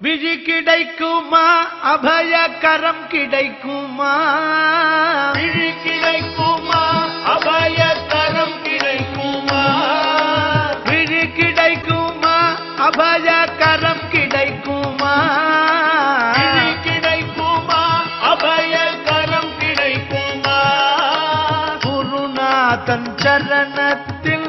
விழி கிடைக்குமா? அபய கரம் கிடைக்குமா? விழி கிடைக்குமா? அபய கரம் கிடைக்குமா? விழி கிடைக்குமா? அபய கரம் கிடைக்குமா கிடைக்குமா? அபய கரம் கிடைக்குமா? குருநாதன் சரணத்தில்